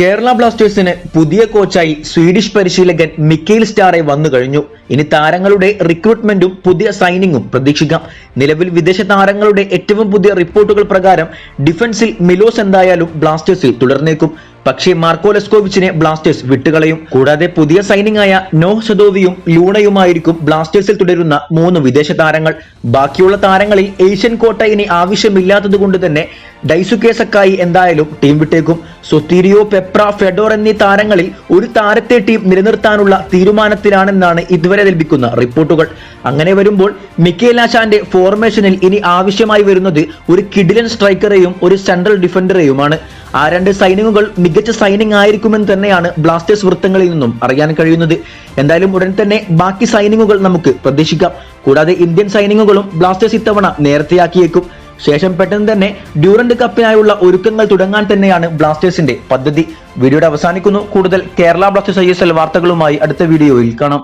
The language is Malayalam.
കേരള ബ്ലാസ്റ്റേഴ്സിന് പുതിയ കോച്ചായി സ്വീഡിഷ് പരിശീലകൻ മിക്കേൽ സ്റ്റാറെ വന്നു കഴിഞ്ഞു. ഇനി താരങ്ങളുടെ റിക്രൂട്ട്മെന്റും പുതിയ സൈനിങ്ങും പ്രതീക്ഷിക്കാം. നിലവിൽ വിദേശ താരങ്ങളുടെ ഏറ്റവും പുതിയ റിപ്പോർട്ടുകൾ പ്രകാരം ഡിഫൻസിൽ മിലോസ് എന്തായാലും ബ്ലാസ്റ്റേഴ്സിൽ തുടർന്നേക്കും. പക്ഷേ മാർക്കോ ലെസ്കോവിച്ചിനെ ബ്ലാസ്റ്റേഴ്സ് വിട്ടുകളയും. കൂടാതെ പുതിയ സൈനിങ് ആയ നോഹ് സദോവിയും ലൂണയുമായിരിക്കും ബ്ലാസ്റ്റേഴ്സിൽ തുടരുന്ന മൂന്ന് വിദേശ താരങ്ങൾ. ബാക്കിയുള്ള താരങ്ങളിൽ ഏഷ്യൻ കോട്ട ഇനി ആവശ്യമില്ലാത്തതുകൊണ്ട് തന്നെ ഡൈസുകേസക്കായി എന്തായാലും ടീം വിട്ടേക്കും. സൊത്തീരിയോ പെപ്ര ഫെഡോർ എന്നീ താരങ്ങളിൽ ഒരു താരത്തെ ടീം നിലനിർത്താനുള്ള തീരുമാനത്തിലാണെന്നാണ് ഇതുവരെ ലഭിക്കുന്ന റിപ്പോർട്ടുകൾ. അങ്ങനെ വരുമ്പോൾ മിക്കേലാശാന്റെ ഫോർമേഷനിൽ ഇനി ആവശ്യമായി വരുന്നത് ഒരു കിഡിലൻ സ്ട്രൈക്കറെയും ഒരു സെൻട്രൽ ഡിഫൻഡറെയുമാണ് ആ രണ്ട് സൈനിങ്ങുകൾ മികച്ച സൈനിങ് ആയിരിക്കുമെന്ന് തന്നെയാണ് ബ്ലാസ്റ്റേഴ്സ് വൃത്തങ്ങളിൽ നിന്നും അറിയാൻ കഴിയുന്നത്. എന്തായാലും ഉടൻ തന്നെ ബാക്കി സൈനിങ്ങുകൾ നമുക്ക് പ്രതീക്ഷിക്കാം. കൂടാതെ ഇന്ത്യൻ സൈനിങ്ങുകളും ബ്ലാസ്റ്റേഴ്സ് ഇത്തവണ നേരത്തെയാക്കിയേക്കും. ശേഷം പെട്ടെന്ന് തന്നെ ഡ്യൂറന്റ് കപ്പിനായുള്ള ഒരുക്കങ്ങൾ തുടങ്ങാൻ തന്നെയാണ് ബ്ലാസ്റ്റേഴ്സിന്റെ പദ്ധതി. വീഡിയോയുടെ അവസാനിക്കുന്നു. കൂടുതൽ കേരള ബ്ലാസ്റ്റേഴ്സ് ഐ വാർത്തകളുമായി അടുത്ത വീഡിയോയിൽ കാണാം.